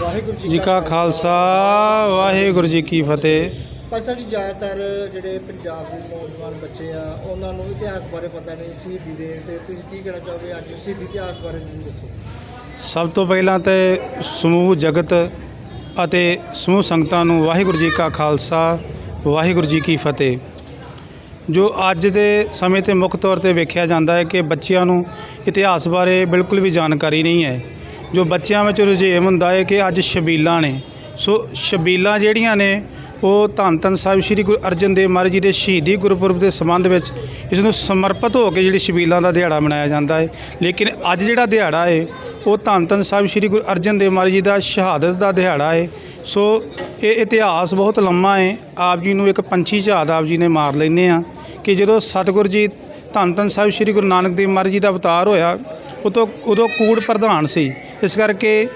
ਵਾਹਿਗੁਰੂ ਜੀ ਕਾ ਖਾਲਸਾ ਵਾਹਿਗੁਰੂ ਜੀ ਕੀ ਫਤਿਹ। ਪਾਸਾ ਜੀ ਜ਼ਿਆਦਾਤਰ ਜਿਹੜੇ ਪੰਜਾਬ ਦੇ ਨੌਜਵਾਨ ਬੱਚੇ ਆ ਉਹਨਾਂ ਨੂੰ ਇਤਿਹਾਸ ਬਾਰੇ ਪਤਾ ਨਹੀਂ ਸ਼ਹੀਦੀ ਦੇ ਤੇ ਤੁਸੀਂ ਕੀ ਕਹਿਣਾ ਚਾਹੋਗੇ ਅੱਜ ਸ਼ਹੀਦੀ ਇਤਿਹਾਸ ਬਾਰੇ ਮੈਨੂੰ ਦੱਸੋ। ਸਭ ਤੋਂ ਪਹਿਲਾਂ ਤੇ ਸਮੂਹ ਜਗਤ ਅਤੇ ਸਮੂਹ ਸੰਗਤਾਂ ਨੂੰ ਵਾਹਿਗੁਰੂ ਜੀ ਕਾ ਖਾਲਸਾ ਵਾਹਿਗੁਰੂ ਜੀ ਕੀ ਫਤਿਹ। ਜੋ ਅੱਜ ਦੇ ਸਮੇਂ ਤੇ ਮੁੱਖ ਤੌਰ ਤੇ ਵੇਖਿਆ ਜਾਂਦਾ ਹੈ ਕਿ ਬੱਚਿਆਂ ਨੂੰ ਇਤਿਹਾਸ ਬਾਰੇ ਬਿਲਕੁਲ ਵੀ ਜਾਣਕਾਰੀ ਨਹੀਂ ਹੈ। ਜੋ ਬੱਚਿਆਂ ਵਿੱਚ ਰੁਝੇਵ ਹੁੰਦਾ ਹੈ ਕਿ ਅੱਜ ਸ਼ਬੀਲਾਂ ਨੇ। ਸੋ ਸ਼ਬੀਲਾਂ ਜਿਹੜੀਆਂ ਨੇ, ਉਹ ਧੰਨ ਧੰਨ ਸਾਹਿਬ ਸ੍ਰੀ ਗੁਰੂ ਅਰਜਨ ਦੇਵ ਮਹਾਰਾਜ ਜੀ ਦੇ ਸ਼ਹੀਦੀ ਗੁਰਪੁਰਬ ਦੇ ਸੰਬੰਧ ਵਿੱਚ ਇਸ ਨੂੰ ਸਮਰਪਿਤ ਹੋ ਕੇ ਜਿਹੜੀ ਸ਼ਬੀਲਾਂ ਦਾ ਦਿਹਾੜਾ ਮਨਾਇਆ ਜਾਂਦਾ ਹੈ। ਲੇਕਿਨ ਅੱਜ ਜਿਹੜਾ ਦਿਹਾੜਾ ਹੈ ਉਹ ਧੰਨ ਧੰਨ ਸਾਹਿਬ ਸ੍ਰੀ ਗੁਰੂ ਅਰਜਨ ਦੇਵ ਮਹਾਰਾਜ ਜੀ ਦਾ ਸ਼ਹਾਦਤ ਦਾ ਦਿਹਾੜਾ ਹੈ ਸੋ ਇਹ ਇਤਿਹਾਸ ਬਹੁਤ ਲੰਮਾ ਹੈ ਆਪ ਜੀ ਨੂੰ ਇੱਕ ਪੰਛੀ ਝਾਤ ਆਪ ਜੀ ਨੇ ਮਾਰ ਲੈਨੇ ਆ। ਕਿ ਜਦੋਂ ਸਤਿਗੁਰੂ ਜੀ ਧੰਨ ਧੰਨ ਸਾਹਿਬ ਸ੍ਰੀ ਗੁਰੂ ਨਾਨਕ ਦੇਵ ਮਹਾਰਾਜ ਜੀ ਦਾ ਅਵਤਾਰ ਹੋਇਆ ਉਦੋਂ ਉਦੋਂ ਕੂੜ ਪ੍ਰਧਾਨ ਸੀ। ਇਸ ਕਰਕੇ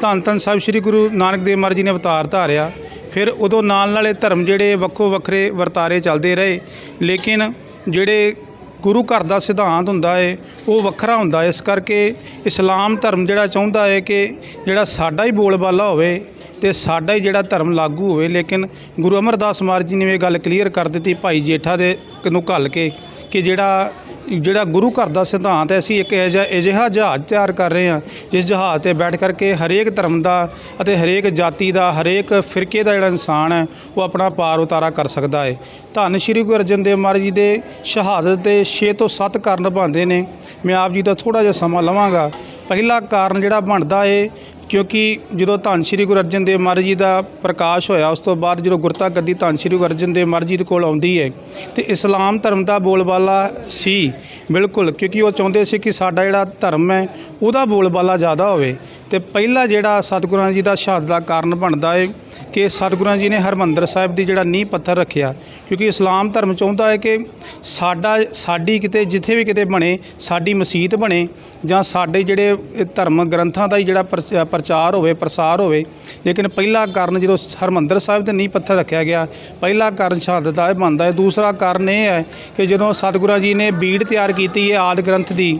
ਧੰਨ ਧੰਨ ਸਾਹਿਬ ਸ੍ਰੀ ਗੁਰੂ ਨਾਨਕ ਦੇਵ ਮਹਾਰਾਜ ਜੀ ਨੇ ਅਵਤਾਰ ਧਾਰਿਆ। ਫਿਰ ਉਦੋਂ ਨਾਲ ਨਾਲੇ ਧਰਮ ਜਿਹੜੇ ਵੱਖੋ ਵੱਖਰੇ ਵਰਤਾਰੇ ਚੱਲਦੇ ਰਹੇ। ਲੇਕਿਨ ਜਿਹੜੇ ਗੁਰੂ ਘਰ ਦਾ ਸਿਧਾਂਤ ਹੁੰਦਾ ਹੈ ਉਹ ਵੱਖਰਾ ਹੁੰਦਾ। ਹੈ ਇਸ ਕਰਕੇ ਇਸਲਾਮ ਧਰਮ ਜਿਹੜਾ ਚਾਹੁੰਦਾ ਹੈ ਕਿ ਜਿਹੜਾ ਸਾਡਾ ਹੀ ਬੋਲਬਾਲਾ ਹੋਵੇ ਤੇ ਸਾਡਾ ਹੀ ਜਿਹੜਾ ਧਰਮ ਲਾਗੂ ਹੋਵੇ, ਲੇਕਿਨ ਗੁਰੂ ਅਮਰਦਾਸ ਮਹਾਰਾਜ ਜੀ ਨੇ ਇਹ ਗੱਲ ਕਲੀਅਰ ਕਰ ਦਿੱਤੀ ਭਾਈ ਜੇਠਾ ਦੇ ਨੂੰ ਘੱਲ ਕੇ ਕਿ ਜਿਹੜਾ ਜਿਹੜਾ ਗੁਰੂ ਘਰ ਦਾ ਸਿਧਾਂਤ ਹੈ, ਅਸੀਂ ਇੱਕ ਇਹੋ ਜਿਹਾ, ਅਜਿਹਾ ਜਹਾਜ਼ ਤਿਆਰ ਕਰ ਰਹੇ ਹਾਂ, ਜਿਸ ਜਹਾਜ਼ ਤੇ ਬੈਠ ਕਰਕੇ ਹਰੇਕ ਧਰਮ ਦਾ ਅਤੇ ਹਰੇਕ ਜਾਤੀ ਦਾ, ਹਰੇਕ ਫਿਰਕੇ ਦਾ ਜਿਹੜਾ ਇਨਸਾਨ ਹੈ, ਉਹ ਆਪਣਾ ਪਾਰ ਉਤਾਰਾ ਕਰ ਸਕਦਾ ਹੈ। ਧੰਨ ਸ਼੍ਰੀ ਗੁਰੂ ਅਰਜਨ ਦੇਵ ਮਹਾਰਾਜ ਜੀ ਦੇ ਸ਼ਹਾਦਤ ਦੇ 6 ਤੋਂ 7 ਕਾਰਨ ਬਣਦੇ ਨੇ। ਮੈਂ ਆਪ ਜੀ ਦਾ ਥੋੜਾ ਜਿਹਾ ਸਮਾਂ ਲਵਾਂਗਾ। ਪਹਿਲਾ ਕਾਰਨ ਜਿਹੜਾ ਬਣਦਾ ਏ ਕਿਉਂਕਿ ਜਦੋਂ ਧੰਨ ਸ਼੍ਰੀ ਗੁਰੂ ਅਰਜਨ ਦੇਵ ਮਹਾਰਾਜ ਜੀ ਦਾ ਪ੍ਰਕਾਸ਼ ਹੋਇਆ, ਉਸ ਤੋਂ ਬਾਅਦ ਜਦੋਂ ਗੁਰਤਾ ਗੱਦੀ ਧੰਨ ਸ਼੍ਰੀ ਗੁਰੂ ਅਰਜਨ ਦੇਵ ਮਹਾਰਾਜ ਜੀ ਦੇ ਕੋਲ ਆਉਂਦੀ ਹੈ, ਤੇ ਇਸਲਾਮ ਧਰਮ ਦਾ ਬੋਲਬਾਲਾ ਸੀ, ਬਿਲਕੁਲ, ਕਿਉਂਕਿ ਉਹ ਚਾਹੁੰਦੇ ਸੀ ਕਿ ਸਾਡਾ ਜਿਹੜਾ ਧਰਮ ਹੈ, ਉਹਦਾ ਬੋਲਬਾਲਾ ਜ਼ਿਆਦਾ ਹੋਵੇ। ਤੇ ਪਹਿਲਾ ਜਿਹੜਾ ਸਤਿਗੁਰਾਂ ਜੀ ਦਾ ਸ਼ਹਾਦਤ ਦਾ ਕਾਰਨ ਬਣਦਾ ਹੈ ਕਿ ਸਤਿਗੁਰਾਂ ਜੀ ਨੇ ਹਰਮੰਦਰ ਸਾਹਿਬ ਦੀ ਜਿਹੜਾ ਨੀਂਹ ਪੱਥਰ ਰੱਖਿਆ, ਕਿਉਂਕਿ ਇਸਲਾਮ ਧਰਮ ਚਾਹੁੰਦਾ ਹੈ ਕਿ ਸਾਡਾ, ਸਾਡੀ ਕਿਤੇ, ਜਿੱਥੇ ਵੀ ਕਿਤੇ ਬਣੇ, ਸਾਡੀ ਮਸਜਿਦ ਬਣੇ, ਜਾਂ ਸਾਡੇ ਜਿਹੜੇ ਇਹ ਧਰਮ ਗ੍ਰੰਥਾਂ ਦਾ ਹੀ ਜਿਹੜਾ ਪ੍ਰਚ- ਪ੍ਰਚਾਰ ਹੋਵੇ, ਪ੍ਰਸਾਰ ਹੋਵੇ, ਲੇਕਿਨ ਪਹਿਲਾ ਕਾਰਨ ਜਦੋਂ ਹਰਮੰਦਰ ਸਾਹਿਬ ਤੇ ਨੀਂਹ ਪੱਥਰ ਰੱਖਿਆ ਗਿਆ, ਪਹਿਲਾ ਕਾਰਨ ਸ਼ਹਾਦਤ ਦਾ ਇਹ ਬਣਦਾ ਹੈ। ਦੂਸਰਾ ਕਾਰਨ ਇਹ ਹੈ ਕਿ ਜਦੋਂ ਸਤਿਗੁਰਾਂ ਜੀ ਨੇ ਬੀੜ ਤਿਆਰ ਕੀਤੀ ਹੈ ਆਦ ਗ੍ਰੰਥ ਦੀ,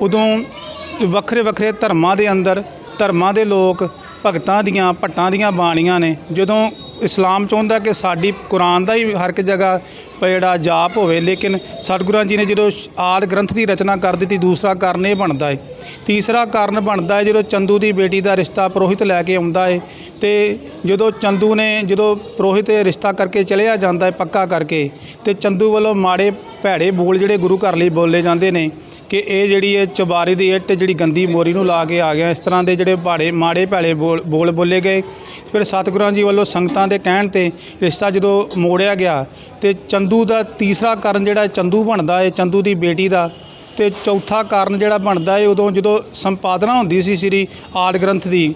ਉਦੋਂ ਵੱਖਰੇ ਵੱਖਰੇ ਧਰਮਾਂ ਦੇ ਅੰਦਰ ਧਰਮਾਂ ਦੇ ਲੋਕ ਭਗਤਾਂ ਦੀਆਂ, ਭੱਟਾਂ ਦੀਆਂ ਬਾਣੀਆਂ ਨੇ, ਜਦੋਂ ਇਸਲਾਮ ਚਾਹੁੰਦਾ ਕਿ ਸਾਡੀ ਕੁਰਾਨ ਦਾ ਹੀ ਹਰ ਇੱਕ ਜਗ੍ਹਾ ਪ- ਜਿਹੜਾ ਜਾਪ ਹੋਵੇ, ਲੇਕਿਨ ਸਤਿਗੁਰਾਂ ਜੀ ਨੇ ਜਦੋਂ ਸ਼- ਆਦ ਗ੍ਰੰਥ ਦੀ ਰਚਨਾ ਕਰ ਦਿੱਤੀ, ਦੂਸਰਾ ਕਾਰਨ ਇਹ ਬਣਦਾ ਹੈ ਤੀਸਰਾ ਕਾਰਨ ਬਣਦਾ ਹੈ ਜਦੋਂ ਚੰਦੂ ਦੀ ਬੇਟੀ ਦਾ ਰਿਸ਼ਤਾ ਪ੍ਰੋਹਿਤ ਲੈ ਕੇ ਆਉਂਦਾ ਹੈ ਤੇ ਜਦੋਂ ਚੰਦੂ ਨੇ ਜਦੋਂ ਪ੍ਰੋਹਿਤ ਰਿਸ਼ਤਾ ਕਰਕੇ ਚਲਿਆ ਜਾਂਦਾ ਹੈ ਪੱਕਾ ਕਰਕੇ ਤੇ ਚੰਦੂ ਵੱਲੋਂ ਮਾੜੇ ਭੈੜੇ ਬੋਲ ਜਿਹੜੇ ਗੁਰੂ ਘਰ ਲਈ ਬੋਲੇ ਜਾਂਦੇ ਨੇ ਕਿ ਇਹ ਜਿਹੜੀ ਇਹ ਚਬਾਰੀ ਦੀ ਇੱਟ ਜਿਹੜੀ ਗੰਦੀ ਮੋਰੀ ਨੂੰ ਲਾ ਕੇ ਆ ਗਿਆ, ਇਸ ਤਰ੍ਹਾਂ ਦੇ ਜਿਹੜੇ ਬਾੜੇ ਮਾੜੇ ਭੈੜੇ ਬੋਲ ਬੋਲ ਬੋਲੇ ਗਏ। ਫਿਰ ਸਤਿਗੁਰਾਂ ਜੀ ਵੱਲੋਂ ਸੰਗਤਾਂ ਦੇ ਕਹਿਣ ਤੇ ਰਿਸ਼ਤਾ ਜਦੋਂ ਮੋੜਿਆ ਗਿਆ ਤੇ ਚੰਦੂ ਦਾ ਤੀਸਰਾ ਕਾਰਨ ਜਿਹੜਾ ਚੰਦੂ ਬਣਦਾ ਏ ਚੰਦੂ ਦੀ ਬੇਟੀ ਦਾ ਤੇ ਚੌਥਾ ਕਾਰਨ ਜਿਹੜਾ ਬਣਦਾ ਏ ਉਦੋਂ ਜਦੋਂ ਸੰਪਾਦਨਾ ਹੁੰਦੀ ਸੀ ਸ੍ਰੀ ਆਦ ਗ੍ਰੰਥ ਦੀ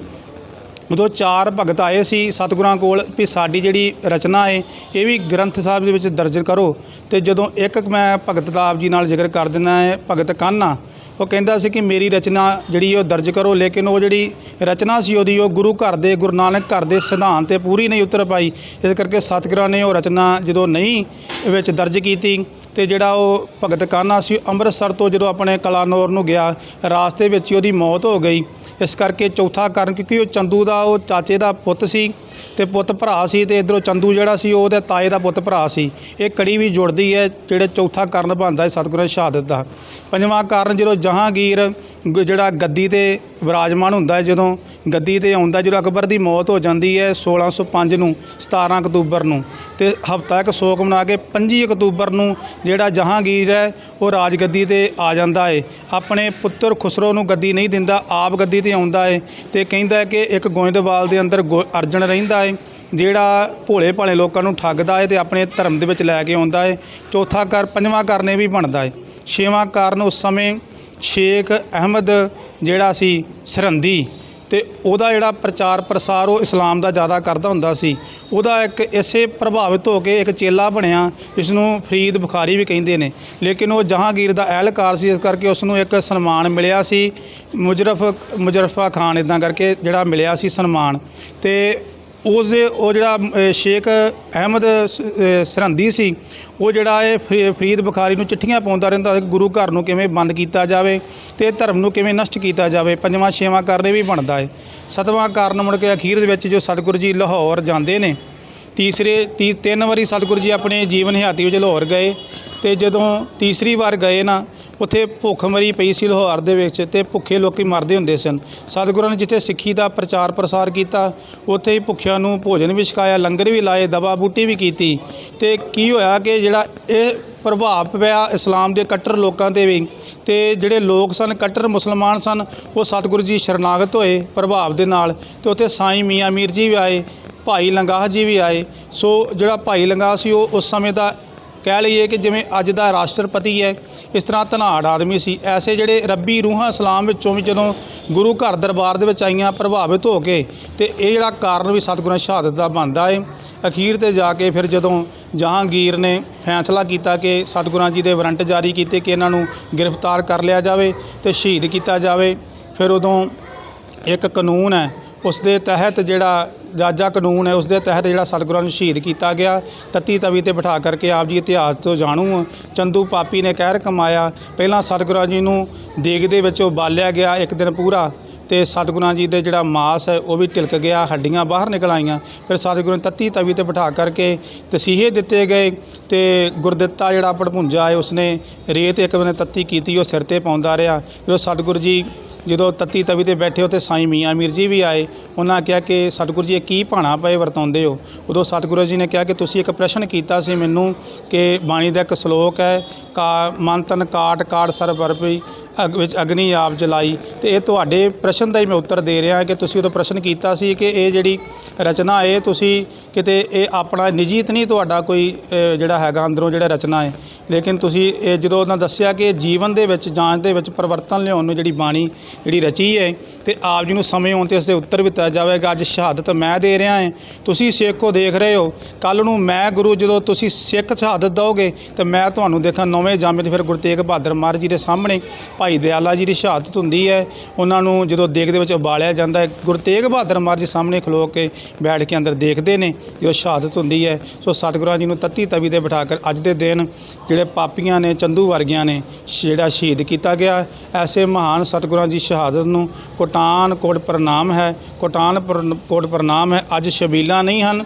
ਉਦੋਂ ਚਾਰ ਭਗਤ ਆਏ ਸੀ ਸਤਿਗੁਰਾਂ ਕੋਲ ਵੀ ਸਾਡੀ ਜਿਹੜੀ ਰਚਨਾ ਹੈ ਇਹ ਵੀ ਗ੍ਰੰਥ ਸਾਹਿਬ ਦੇ ਵਿੱਚ ਦਰਜ ਕਰੋ। ਤੇ ਜਦੋਂ ਇੱਕ ਮੈਂ ਭਗਤ ਦਾ ਆਪ ਜੀ ਨਾਲ ਜ਼ਿਕਰ ਕਰ ਦਿੰਦਾ ਹੈ ਭਗਤ ਕਾਨਾ, ਉਹ ਕਹਿੰਦਾ ਸੀ ਕਿ ਮੇਰੀ ਰਚਨਾ ਜਿਹੜੀ ਉਹ ਦਰਜ ਕਰੋ, ਲੇਕਿਨ ਉਹ ਜਿਹੜੀ ਰਚਨਾ ਸੀ ਉਹਦੀ ਉਹ ਗੁਰੂ ਘਰ ਦੇ, ਗੁਰੂ ਨਾਨਕ ਘਰ ਦੇ ਸਿਧਾਂਤ ਤੇ ਪੂਰੀ ਨਹੀਂ ਉਤਰ ਪਾਈ। ਇਸ ਕਰਕੇ ਸਤਿਗੁਰਾਂ ਨੇ ਉਹ ਰਚਨਾ ਜਦੋਂ ਨਹੀਂ ਵਿੱਚ ਦਰਜ ਕੀਤੀ ਤੇ ਜਿਹੜਾ ਉਹ ਭਗਤ ਕਾਨਾ ਸੀ ਅੰਮ੍ਰਿਤਸਰ ਤੋਂ ਜਦੋਂ ਆਪਣੇ ਕਲਾਨੌਰ ਨੂੰ ਗਿਆ, ਰਾਸਤੇ ਵਿੱਚ ਹੀ ਉਹਦੀ ਮੌਤ ਹੋ ਗਈ। ਇਸ ਕਰਕੇ ਚੌਥਾ ਕਾਰਨ, ਕਿਉਂਕਿ ਉਹ ਚੰਦੂ ਦਾ ਉਹ ਚਾਚੇ ਦਾ ਪੁੱਤ ਸੀ ਤੇ ਪੁੱਤ ਭਰਾ ਸੀ ਤੇ ਇਧਰੋਂ ਚੰਦੂ ਜਿਹੜਾ ਸੀ ਉਹ ਉਹਦੇ ਤਾਏ ਦਾ ਪੁੱਤ ਭਰਾ ਸੀ। ਇਹ ਕੜੀ ਵੀ ਜੁੜਦੀ ਹੈ, ਜਿਹੜੇ ਚੌਥਾ ਕਾਰਨ ਬਣਦਾ ਹੈ ਸਤਿਗੁਰਾਂ ਦੀ ਸ਼ਹਾਦਤ ਦਾ। ਪੰਜਵਾਂ ਕਾਰਨ ਜਦੋਂ ਜਹਾਂਗੀਰ ਗ- ਜਿਹੜਾ ਗੱਦੀ ਤੇ ਵਿਰਾਜਮਾਨ ਹੁੰਦਾ ਹੈ ਜਦੋਂ ਗੱਦੀ ਤੇ ਆਉਂਦਾ ਜਦੋਂ ਅਕਬਰ ਦੀ ਮੌਤ ਹੋ ਜਾਂਦੀ ਹੈ 1605 ਨੂੰ 17 ਅਕਤੂਬਰ ਨੂੰ। ਤੇ ਹਫਤਾ ਇੱਕ ਸੋਗ ਮਨਾ ਕੇ 25 ਅਕਤੂਬਰ ਨੂੰ ਜਿਹੜਾ ਜਹਾਂਗੀਰ ਹੈ, ਉਹ ਰਾਜ ਗੱਦੀ ਤੇ ਆ ਜਾਂਦਾ ਹੈ ਆਪਣੇ ਪੁੱਤਰ ਖੁਸਰੋ ਨੂੰ ਗੱਦੀ ਨਹੀਂ ਦਿੰਦਾ, ਆਪ ਗੱਦੀ ਤੇ ਆਉਂਦਾ ਹੈ ਤੇ ਕਹਿੰਦਾ ਹੈ ਕਿ ਇੱਕ ਗੋਇੰਦਵਾਲ ਦੇ ਅੰਦਰ ਗੋ- ਅਰਜਨ ਰਹਿੰਦਾ ਹੈ ਜਿਹੜਾ ਭੋਲੇ ਭਾਲੇ ਲੋਕਾਂ ਨੂੰ ਠੱਗਦਾ ਹੈ ਤੇ ਆਪਣੇ ਧਰਮ ਦੇ ਵਿੱਚ ਲੈ ਕੇ ਆਉਂਦਾ ਹੈ ਚੌਥਾ ਕਾਰ ਪੰਜਵਾਂ ਕਾਰਨ ਇਹ ਵੀ ਬਣਦਾ ਹੈ ਛੇਵਾਂ ਕਾਰਨ ਉਸ ਸਮੇਂ ਸ਼ੇਖ ਅਹਿਮਦ, ਜਿਹੜਾ ਸੀ ਸਰਹੰਦੀ ਤੇ ਉਹਦਾ ਜਿਹੜਾ ਪ੍ਰਚਾਰ ਪ੍ਰਸਾਰ ਉਹ ਇਸਲਾਮ ਦਾ ਜ਼ਿਆਦਾ ਕਰਦਾ ਹੁੰਦਾ ਸੀ। ਉਹਦਾ ਇੱਕ ਇਸੇ ਪ੍ਰਭਾਵਿਤ ਹੋ ਕੇ ਇੱਕ ਚੇਲਾ ਬਣਿਆ ਜਿਸ ਨੂੰ ਫਰੀਦ ਬੁਖਾਰੀ ਵੀ ਕਹਿੰਦੇ ਨੇ। ਲੇਕਿਨ ਉਹ ਜਹਾਂਗੀਰ ਦਾ ਅਹਿਲਕਾਰ ਸੀ, ਇਸ ਕਰਕੇ ਉਸ ਨੂੰ ਇੱਕ ਸਨਮਾਨ ਮਿਲਿਆ ਸੀ। ਮੁਜਰਫ, ਮੁਜਰਫਾ ਖਾਨ ਇਦਾਂ ਕਰਕੇ ਜਿਹੜਾ ਮਿਲਿਆ ਸੀ ਸਨਮਾਨ। ਤੇ ਉਸ ਦੇ ਉਹ ਜਿਹੜਾ ਸ਼ੇਖ ਅਹਿਮਦ ਸ- ਸਰਹੰਦੀ ਸੀ, ਉਹ ਜਿਹੜਾ ਇਹ ਫਰੀ- ਫਰੀਦ ਬੁਖਾਰੀ ਨੂੰ ਚਿੱਠੀਆਂ ਪਾਉਂਦਾ ਰਹਿੰਦਾ ਗੁਰੂ ਘਰ ਨੂੰ ਕਿਵੇਂ ਬੰਦ ਕੀਤਾ ਜਾਵੇ ਤੇ ਧਰਮ ਨੂੰ ਕਿਵੇਂ ਨਸ਼ਟ ਕੀਤਾ ਜਾਵੇ, ਪੰਜਵਾਂ, ਛੇਵਾਂ ਕਰਨੇ ਵੀ ਬਣਦਾ ਹੈ। ਸੱਤਵਾਂ ਕਾਰਨ ਮੁੜ ਕੇ ਅਖੀਰ ਦੇ ਵਿੱਚ ਜੋ ਸਤਿਗੁਰੂ ਜੀ ਲਾਹੌਰ ਜਾਂਦੇ ਨੇ, ਤੀਸਰੇ, ਤੀ, ਤਿੰਨ ਵਾਰੀ ਸਤਿਗੁਰੂ ਜੀ ਆਪਣੇ ਜੀਵਨ ਹਯਾਤੀ ਵਿੱਚ ਲਾਹੌਰ ਗਏ ਤੇ ਜਦੋਂ ਤੀਸਰੀ ਵਾਰ ਗਏ ਨਾ, ਉੱਥੇ ਭੁੱਖ ਮਰੀ ਪਈ ਸੀ ਲਾਹੌਰ ਦੇ ਵਿੱਚ ਤੇ ਭੁੱਖੇ ਲੋਕੀ ਮਰਦੇ ਹੁੰਦੇ ਸਨ। ਸਤਿਗੁਰਾਂ ਨੇ ਜਿੱਥੇ ਸਿੱਖੀ ਦਾ ਪ੍ਰਚਾਰ ਪ੍ਰਸਾਰ ਕੀਤਾ, ਉੱਥੇ ਹੀ ਭੁੱਖਿਆਂ ਨੂੰ ਭੋਜਨ ਵੀ ਛਕਾਇਆ, ਲੰਗਰ ਵੀ ਲਾਏ, ਦਵਾ ਬੂਟੀ ਵੀ ਕੀਤੀ। ਤੇ ਕੀ ਹੋਇਆ ਕਿ ਜਿਹੜਾ ਇਹ ਪ੍ਰਭਾਵ ਪਿਆ ਇਸਲਾਮ ਦੇ ਕੱਟਰ ਲੋਕਾਂ ਤੇ ਵੀ ਤੇ ਜਿਹੜੇ ਲੋਕ ਸਨ, ਕੱਟਰ ਮੁਸਲਮਾਨ ਸਨ, ਉਹ ਸਤਿਗੁਰੂ ਜੀ ਸ਼ਰਨਾਗਤ ਹੋਏ ਪ੍ਰਭਾਵ ਦੇ ਨਾਲ ਤੇ ਉੱਥੇ ਸਾਈਂ ਮੀਆਂ ਮੀਰ ਜੀ ਵੀ ਆਏ, ਭਾਈ ਲੰਗਾਹ ਜੀ ਵੀ ਆਏ। ਸੋ ਜਿਹੜਾ ਭਾਈ ਲੰਗਾਹ ਸੀ, ਉਹ ਉਸ ਸਮੇਂ ਦਾ ਕਹਿ ਲਈਏ ਕਿ ਜਿਵੇਂ ਅੱਜ ਦਾ ਰਾਸ਼ਟਰਪਤੀ ਹੈ, ਇਸ ਤਰ੍ਹਾਂ ਧਨਾੜ ਆਦਮੀ ਸੀ। ਐਸੇ ਜਿਹੜੇ ਰੱਬੀ ਰੂਹਾਂ ਇਸਲਾਮ ਵਿੱਚੋਂ ਵੀ ਜਦੋਂ ਗੁਰੂ ਘਰ ਦਰਬਾਰ ਦੇ ਵਿੱਚ ਆਈਆਂ, ਪ੍ਰਭਾਵਿਤ ਹੋ ਕੇ, ਤੇ ਇਹ ਜਿਹੜਾ ਕਾਰਨ ਵੀ ਸਤਿਗੁਰਾਂ ਸ਼ਹਾਦਤ ਦਾ ਬਣਦਾ ਏ, ਅਖੀਰ ਤੇ ਜਾ ਕੇ ਫਿਰ ਜਦੋਂ ਜਹਾਂਗੀਰ ਨੇ ਫੈਸਲਾ ਕੀਤਾ ਕਿ ਸਤਿਗੁਰਾਂ ਜੀ ਦੇ ਵਾਰੰਟ ਜਾਰੀ ਕੀਤੇ ਕਿ ਇਹਨਾਂ ਨੂੰ ਗ੍ਰਿਫਤਾਰ ਕਰ ਲਿਆ ਜਾਵੇ ਤੇ ਸ਼ਹੀਦ ਕੀਤਾ ਜਾਵੇ, ਫਿਰ ਉਦੋਂ ਇੱਕ ਕਾਨੂੰਨ ਹੈ ਉਸ ਦੇ ਤਹਿਤ ਜਿਹੜਾ ਜਾਜਾ ਕਾਨੂੰਨ ਹੈ ਉਸ ਦੇ ਤਹਿਤ ਜਿਹੜਾ ਸਤਿਗੁਰਾਂ ਨੂੰ ਸ਼ਹੀਦ ਕੀਤਾ ਗਿਆ। ਤੱਤੀ ਤਵੀ ਤੇ ਬਿਠਾ ਕਰਕੇ ਆਪ ਜੀ ਇਤਿਹਾਸ ਤੋਂ ਜਾਣੂ ਚੰਦੂ ਪਾਪੀ ਨੇ ਕਹਿਰ ਕਮਾਇਆ। ਪਹਿਲਾਂ ਸਤਿਗੁਰਾਂ ਜੀ ਨੂੰ ਦੇਗ ਦੇ ਵਿੱਚ ਉਬਾਲਿਆ ਗਿਆ। ਇੱਕ ਦਿਨ ਪੂਰਾ ਤੇ ਸਤਿਗੁਰਾਂ ਜੀ ਦੇ ਜਿਹੜਾ ਮਾਸ ਹੈ, ਉਹ ਵੀ ਢਿਲਕ ਗਿਆ, ਹੱਡੀਆਂ ਬਾਹਰ ਨਿਕਲ ਆਈਆਂ। ਫਿਰ ਸਤਿਗੁਰੂ ਨੇ ਤੱਤੀ ਤਵੀ ਤੇ ਬਿਠਾ ਕਰਕੇ ਤਸੀਹੇ ਦਿੱਤੇ ਗਏ ਤੇ ਗੁਰਦਿੱਤਾ ਜਿਹੜਾ ਪੜਭੁੰਜਾ ਹੈ, ਉਸਨੇ ਰੇਤ ਇੱਕ ਬੰਨੇ ਤੱਤੀ ਕੀਤੀ, ਉਹ ਸਿਰ ਤੇ ਪਾਉਂਦਾ ਰਿਹਾ। ਫਿਰ ਸਤਿਗੁਰੂ ਜੀ ਜਦੋਂ ਤੱਤੀ ਤਵੀ ਤੇ ਬੈਠੇ, ਉੱਥੇ ਸਾਈਂ ਮੀਆਂ ਮੀਰ ਜੀ ਵੀ ਆਏ। ਉਹਨਾਂ ਕਿਹਾ ਕਿ ਸਤਿਗੁਰੂ ਜੀ, ਇਹ ਕੀ ਭਾਣਾ ਪਏ ਵਰਤਾਉਂਦੇ ਹੋ? ਉਦੋਂ ਸਤਿਗੁਰੂ ਜੀ ਨੇ ਕਿਹਾ ਕਿ ਤੁਸੀਂ ਇੱਕ ਪ੍ਰਸ਼ਨ ਕੀਤਾ ਸੀ ਮੈਨੂੰ ਕਿ ਬਾਣੀ ਦਾ ਇੱਕ ਸ਼ਲੋਕ ਹੈ ਕਾ ਮਨ ਤਨ ਕਾਟ ਕਾਟ ਸਰ ਅਗ ਵਿੱਚ ਅਗਨੀ ਆਪ ਜਲਾਈ। ਤੇ ਇਹ ਤੁਹਾਡੇ ਪ੍ਰਸ਼ਨ ਦਾ ਹੀ ਮੈਂ ਉੱਤਰ ਦੇ ਰਿਹਾ ਕਿ ਤੁਸੀਂ ਉਦੋਂ ਪ੍ਰਸ਼ਨ ਕੀਤਾ ਸੀ ਕਿ ਇਹ ਜਿਹੜੀ ਰਚਨਾ ਇਹ ਤੁਸੀਂ ਕਿਤੇ ਇਹ ਆਪਣਾ ਨਿਜੀਤ ਨਹੀਂ ਤੁਹਾਡਾ ਕੋਈ ਜਿਹੜਾ ਹੈਗਾ ਅੰਦਰੋਂ ਜਿਹੜਾ ਰਚਨਾ ਹੈ। ਲੇਕਿਨ ਤੁਸੀਂ ਇਹ ਜਦੋਂ ਉਹਨਾਂ ਦੱਸਿਆ ਕਿ ਜੀਵਨ ਦੇ ਵਿੱਚ, ਜਾਂਚ ਦੇ ਵਿੱਚ ਪਰਿਵਰਤਨ ਲਿਆਉਣ ਨੂੰ ਜਿਹੜੀ ਬਾਣੀ ਜਿਹੜੀ ਰਚੀ ਹੈ ਤੇ ਆਪ ਜੀ ਨੂੰ ਸਮੇਂ ਆਉਣ ਤੇ ਇਸ ਦੇ ਉੱਤਰ ਵੀ ਦਿੱਤਾ ਜਾਵੇਗਾ, ਅੱਜ ਸ਼ਹਾਦਤ ਮੈਂ ਦੇ ਰਿਹਾ ਹਾਂ। ਤੁਸੀਂ ਸਿੱਖੋ ਦੇਖ ਰਹੇ ਹੋ। ਕੱਲ ਨੂੰ ਮੈਂ ਗੁਰੂ ਜਦੋਂ ਤੁਸੀਂ ਸਿੱਖ ਸ਼ਹਾਦਤ ਦਿਓਗੇ, ਤੇ ਮੈਂ ਤੁਹਾਨੂੰ ਦੇਖਾਂ ਨੌਵੇਂ ਜਾਮੇ ਤੇ ਫਿਰ ਗੁਰੂ ਤੇਗ ਬਹਾਦਰ ਮਹਾਰਾਜ ਜੀ ਦੇ ਸਾਹਮਣੇ ਭਾਈ ਦਿਆਲਾ ਜੀ ਦੀ ਸ਼ਹਾਦਤ ਹੁੰਦੀ ਹੈ। ਉਹਨਾਂ ਨੂੰ ਜਦੋਂ ਦੇਗ ਦੇ ਵਿੱਚ ਉਬਾਲਿਆ ਜਾਂਦਾ ਹੈ, ਗੁਰੂ ਤੇਗ ਬਹਾਦਰ ਮਹਾਰਾਜ ਜੀ ਸਾਹਮਣੇ ਖਲੋ ਕੇ ਬੈਠ ਕੇ ਅੰਦਰ ਦੇਖਦੇ ਨੇ, ਜਦੋਂ ਸ਼ਹਾਦਤ ਹੁੰਦੀ ਹੈ, ਸੋ ਸਤਿਗੁਰਾਂ ਜੀ ਨੂੰ ਤੱਤੀ ਤਵੀ ਤੇ ਬਿਠਾ ਕੇ ਅੱਜ ਦੇ ਦਿਨ ਜਿਹੜੇ ਪਾਪੀਆਂ ਨੇ, ਚੰਦੂ ਵਰਗਿਆਂ ਨੇ ਜਿਹੜਾ ਸ਼ਹੀਦ ਕੀਤਾ ਗਿਆ। ਐਸੇ ਮਹਾਨ ਸਤਿਗੁਰਾਂ ਜੀ ਸ਼ਹਾਦਤ ਨੂੰ ਕੋਟਾਨ ਕੋਟ ਪ੍ਰਣਾਮ ਹੈ ਕੋਟਾਨ ਪ੍ਰਨ- ਕੋਟ ਪ੍ਰਣਾਮ ਹੈ। ਅੱਜ ਸ਼ਬੀਲਾਂ ਨਹੀਂ ਹਨ,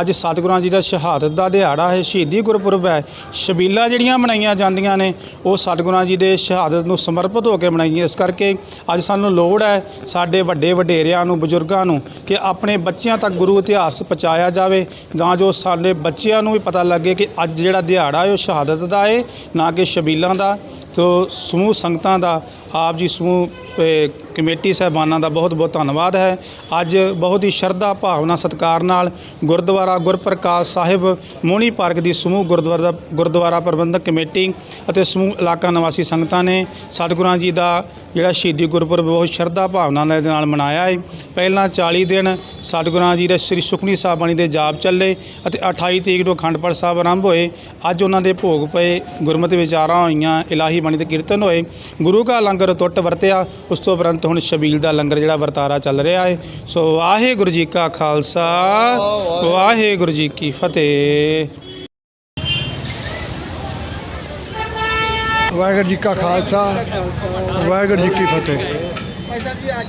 ਅੱਜ ਸਤਿਗੁਰਾਂ ਜੀ ਦਾ ਸ਼ਹਾਦਤ ਦਾ ਦਿਹਾੜਾ ਹੈ, ਸ਼ਹੀਦੀ ਗੁਰਪੁਰਬ ਹੈ। ਸ਼ਬੀਲਾਂ ਜਿਹੜੀਆਂ ਮਨਾਈਆਂ ਜਾਂਦੀਆਂ ਨੇ, ਉਹ ਸਤਿਗੁਰਾਂ ਜੀ ਦੇ ਸ਼ਹਾਦਤ ਨੂੰ ਸਮਰਪਿਤ ਹੋ ਕੇ ਬਣਾਈਏ ਇਸ ਕਰਕੇ ਅੱਜ ਸਾਨੂੰ ਲੋੜ ਹੈ ਸਾਡੇ ਵੱਡੇ ਵਡੇਰਿਆਂ ਨੂੰ, ਬਜ਼ੁਰਗਾਂ ਨੂੰ ਕਿ ਆਪਣੇ ਬੱਚਿਆਂ ਤੱਕ ਗੁਰੂ ਇਤਿਹਾਸ ਪਹੁੰਚਾਇਆ ਜਾਵੇ, ਤਾਂ ਜੋ ਸਾਡੇ ਬੱਚਿਆਂ ਨੂੰ ਵੀ ਪਤਾ ਲੱਗੇ ਕਿ ਅੱਜ ਜਿਹੜਾ ਦਿਹਾੜਾ ਹੈ, ਉਹ ਸ਼ਹਾਦਤ ਦਾ ਹੈ, ਨਾ ਕਿ ਸ਼ਬੀਲਾਂ ਦਾ, ਤੋ ਸਮੂਹ ਸੰਗਤਾਂ ਦਾ, ਆਪ ਜੀ ਸਮੂਹ ਕਮੇਟੀ ਸਹਿਬਾਨਾਂ ਦਾ ਬਹੁਤ ਬਹੁਤ ਧੰਨਵਾਦ ਹੈ। ਅੱਜ ਬਹੁਤ ਹੀ ਸ਼ਰਧਾ, ਭਾਵਨਾ, ਸਤਿਕਾਰ ਨਾਲ ਗੁਰਦੁਆਰਾ ਗੁਰਪ੍ਰਕਾਸ਼ ਸਾਹਿਬ, ਮੋਹਣੀ ਪਾਰਕ ਦੀ ਸਮੂਹ ਗੁਰਦੁਆਰਾ ਗੁਰਦੁਆਰਾ ਪ੍ਰਬੰਧਕ ਕਮੇਟੀ ਅਤੇ ਸਮੂਹ ਇਲਾਕਾ ਨਿਵਾਸੀ ਸੰਗਤਾਂ ਨੇ ਸਤਿਗੁਰਾਂ ਜੀ ਦਾ ਜਿਹੜਾ ਸ਼ਹੀਦੀ ਗੁਰਪੁਰਬ ਬਹੁਤ ਸ਼ਰਧਾ, ਭਾਵਨਾ ਨਾਲ ਨਾਲ ਮਨਾਇਆ ਹੈ। ਪਹਿਲਾਂ 40 ਦਿਨ ਸਤਿਗੁਰਾਂ ਜੀ ਦੇ ਸ੍ਰੀ ਸੁਖਨੀ ਸਾਹਿਬ ਬਾਣੀ ਦੇ ਜਾਪ ਚੱਲੇ ਅਤੇ 28 ਤਰੀਕ ਨੂੰ ਅਖੰਡ ਪਾਠ ਸਾਹਿਬ ਆਰੰਭ ਹੋਏ। ਅੱਜ ਉਹਨਾਂ ਦੇ ਭੋਗ ਪਏ, ਗੁਰਮਤਿ ਵਿਚਾਰਾਂ ਹੋਈਆਂ, ਇਲਾਹੀ ਬਾਣੀ ਦੇ ਕੀਰਤਨ ਹੋਏ। ਗੁਰੂ ਕਾ ਲੰਗਰ ਟੁੱਟ ਵਰਤਿਆ, ਉਸ ਤੋਂ ਉਪਰੰਤ ਹੁਣ ਸ਼ਬੀਲ ਦਾ ਲੰਗਰ ਜਿਹੜਾ ਵਰਤਾਰਾ ਚੱਲ ਰਿਹਾ ਹੈ ਸੋ ਵਾਹਿਗੁਰੂ ਜੀ ਕਾ ਖਾਲਸਾ ਵਾਹਿਗੁਰੂ ਜੀ ਕੀ ਫਤਿਹ। ਵਾਹਿਗੁਰੂ ਜੀ ਕਾ ਖਾਲਸਾ ਵਾਹਿਗੁਰੂ ਜੀ ਕੀ ਫਤਿਹ। ਭਾਈ ਸਾਹਿਬ ਜੀ ਅੱਜ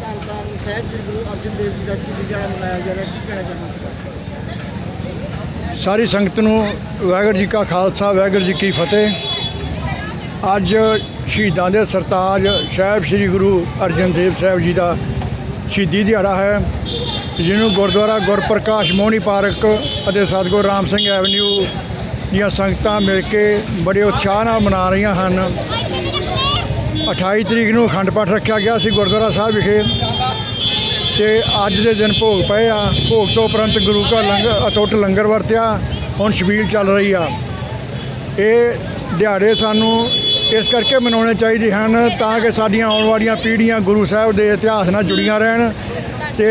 ਧੰਨ ਧੰਨ ਸਾਹਿਬ ਸ੍ਰੀ ਗੁਰੂ ਅਰਜਨ ਦੇਵ ਜੀ ਦਾ ਸ਼ਹੀਦੀ ਦਿਹਾੜਾ ਮਨਾਇਆ ਜਾ ਰਿਹਾ। ਕੀ ਕਹਿਣਾ ਚਾਹੁੰਦੇ ਹੋ? ਸਾਰੀ ਸੰਗਤ ਨੂੰ ਵਾਹਿਗੁਰੂ ਜੀ ਕਾ ਖਾਲਸਾ ਵਾਹਿਗੁਰੂ ਜੀ ਕੀ ਫਤਿਹ। ਅੱਜ ਸ਼ਹੀਦਾਂ ਦੇ ਸਰਤਾਜ ਸਾਹਿਬ ਸ੍ਰੀ ਗੁਰੂ ਅਰਜਨ ਦੇਵ ਸਾਹਿਬ ਜੀ ਦਾ ਸ਼ਹੀਦੀ ਦਿਹਾੜਾ ਹੈ, ਜਿਹਨੂੰ ਗੁਰਦੁਆਰਾ ਗੁਰਪ੍ਰਕਾਸ਼ ਮੋਹਣੀ ਪਾਰਕ ਅਤੇ ਸਤਿਗੁਰੂ ਰਾਮ ਸਿੰਘ ਐਵਨਿਊ ਦੀਆਂ ਸੰਗਤਾਂ ਮਿਲ ਕੇ ਬੜੇ ਉਤਸ਼ਾਹ ਨਾਲ ਮਨਾ ਰਹੀਆਂ ਹਨ। 28 ਤਰੀਕ ਨੂੰ ਅਖੰਡ ਪਾਠ ਰੱਖਿਆ ਗਿਆ ਸੀ ਗੁਰਦੁਆਰਾ ਸਾਹਿਬ ਵਿਖੇ ਤੇ ਅੱਜ ਦੇ ਦਿਨ ਭੋਗ ਪਏ ਆ। ਭੋਗ ਤੋਂ ਉਪਰੰਤ ਗੁਰੂ ਘਰ ਲੰਗਰ ਅਟੁੱਟ ਲੰਗਰ ਵਰਤਿਆ, ਹੁਣ ਸ਼ਬੀਲ ਚੱਲ ਰਹੀ ਆ। ਇਹ ਦਿਹਾੜੇ ਸਾਨੂੰ ਇਸ ਕਰਕੇ ਮਨਾਉਣੇ ਚਾਹੀਦੇ ਹਨ ਤਾਂ ਕਿ ਸਾਡੀਆਂ ਆਉਣ ਵਾਲੀਆਂ ਪੀੜ੍ਹੀਆਂ ਗੁਰੂ ਸਾਹਿਬ ਦੇ ਇਤਿਹਾਸ ਨਾਲ ਜੁੜੀਆਂ ਰਹਿਣ ਤੇ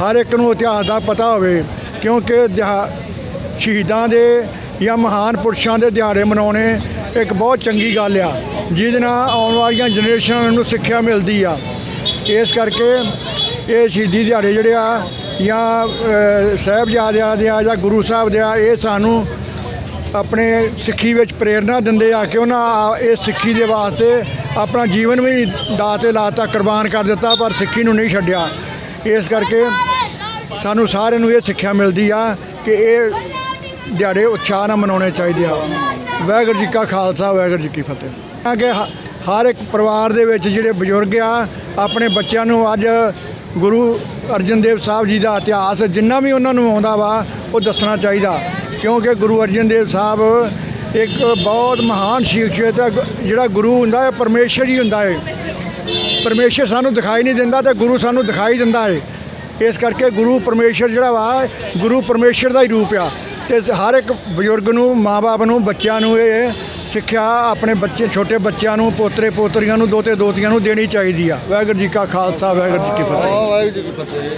ਹਰ ਇੱਕ ਨੂੰ ਇਤਿਹਾਸ ਦਾ ਪਤਾ ਹੋਵੇ, ਕਿਉਂਕਿ ਦਿਹਾ- ਸ਼ਹੀਦਾਂ ਦੇ ਜਾਂ ਮਹਾਨ ਪੁਰਸ਼ਾਂ ਦੇ ਦਿਹਾੜੇ ਮਨਾਉਣੇ ਇੱਕ ਬਹੁਤ ਚੰਗੀ ਗੱਲ ਆ, ਜਿਹਦੇ ਨਾਲ ਆਉਣ ਵਾਲੀਆਂ ਜਨਰੇਸ਼ਨਾਂ ਨੂੰ ਸਿੱਖਿਆ ਮਿਲਦੀ ਆ। ਇਸ ਕਰਕੇ ਇਹ ਸ਼ਹੀਦੀ ਦਿਹਾੜੇ ਜਿਹੜੇ ਆ ਜਾਂ ਸਾਹਿਬਜ਼ਾਦਿਆਂ ਦੇ ਆ ਜਾਂ ਗੁਰੂ ਸਾਹਿਬ ਦੇ ਆ, ਇਹ ਸਾਨੂੰ ਆਪਣੇ ਸਿੱਖੀ ਵਿੱਚ ਪ੍ਰੇਰਣਾ ਦਿੰਦੇ ਆ ਕਿ ਉਹਨਾਂ ਆ- ਇਹ ਸਿੱਖੀ ਦੇ ਵਾਸਤੇ ਆਪਣਾ ਜੀਵਨ ਵੀ ਦਾਅ ਤੇ ਲਾਤਾ ਕੁਰਬਾਨ ਕਰ ਦਿੱਤਾ, ਪਰ ਸਿੱਖੀ ਨੂੰ ਨਹੀਂ ਛੱਡਿਆ। ਇਸ ਕਰਕੇ ਸਾਨੂੰ ਸਾਰਿਆਂ ਨੂੰ ਇਹ ਸਿੱਖਿਆ ਮਿਲਦੀ ਆ ਕਿ ਇਹ ਦਿਹਾੜੇ ਉਤਸ਼ਾਹ ਨਾਲ ਮਨਾਉਣੇ ਚਾਹੀਦੇ ਆ। ਵਾਹਿਗੁਰੂ ਜੀ ਕਾ ਖਾਲਸਾ, ਵਾਹਿਗੁਰੂ ਜੀ ਕੀ ਫਤਿਹ। ਤਾਂ ਕਿ ਹਰ ਇੱਕ ਪਰਿਵਾਰ ਦੇ ਵਿੱਚ ਜਿਹੜੇ ਬਜ਼ੁਰਗ ਆ, ਆਪਣੇ ਬੱਚਿਆਂ ਨੂੰ ਅੱਜ ਗੁਰੂ ਅਰਜਨ ਦੇਵ ਸਾਹਿਬ ਜੀ ਦਾ ਇਤਿਹਾਸ ਜਿੰਨਾ ਵੀ ਉਹਨਾਂ ਨੂੰ ਆਉਂਦਾ ਵਾ, ਉਹ ਦੱਸਣਾ ਚਾਹੀਦਾ। ਕਿਉਂਕਿ ਗੁਰੂ ਅਰਜਨ ਦੇਵ ਸਾਹਿਬ ਇੱਕ ਬਹੁਤ ਮਹਾਨ ਸ਼ਖਸੀਅਤ ਹੈ ਜਿਹੜਾ ਗੁਰੂ ਹੁੰਦਾ ਹੈ, ਪਰਮੇਸ਼ਰ ਹੀ ਹੁੰਦਾ ਹੈ। ਪਰਮੇਸ਼ਰ ਸਾਨੂੰ ਦਿਖਾਈ ਨਹੀਂ ਦਿੰਦਾ ਤੇ ਗੁਰੂ ਸਾਨੂੰ ਦਿਖਾਈ ਦਿੰਦਾ ਹੈ। ਇਸ ਕਰਕੇ ਗੁਰੂ ਪਰਮੇਸ਼ਰ ਜਿਹੜਾ ਵਾ, ਗੁਰੂ ਪਰਮੇਸ਼ਰ ਦਾ ਹੀ ਰੂਪ ਆ। ਤੇ ਹਰ ਇੱਕ ਬਜ਼ੁਰਗ ਨੂੰ ਮਾਪੇ ਨੂੰ, ਬੱਚਿਆਂ ਨੂੰ ਇਹ ਸਿੱਖਿਆ ਆਪਣੇ ਬੱਚੇ, ਛੋਟੇ ਬੱਚਿਆਂ ਨੂੰ, ਪੋਤਰੇ, ਪੋਤਰੀਆਂ ਨੂੰ ਦੋਤੇ ਦੋਤੀਆਂ ਨੂੰ ਦੇਣੀ ਚਾਹੀਦੀ ਆ। ਵਾਹਿਗੁਰੂ ਜੀ ਕਾ ਖਾਲਸਾ, ਵਾਹਿਗੁਰੂ ਜੀ ਕੀ ਫਤਿਹ। ਵਾਹਿਗੁਰੂ ਜੀ ਕੀ ਫਤਿਹ।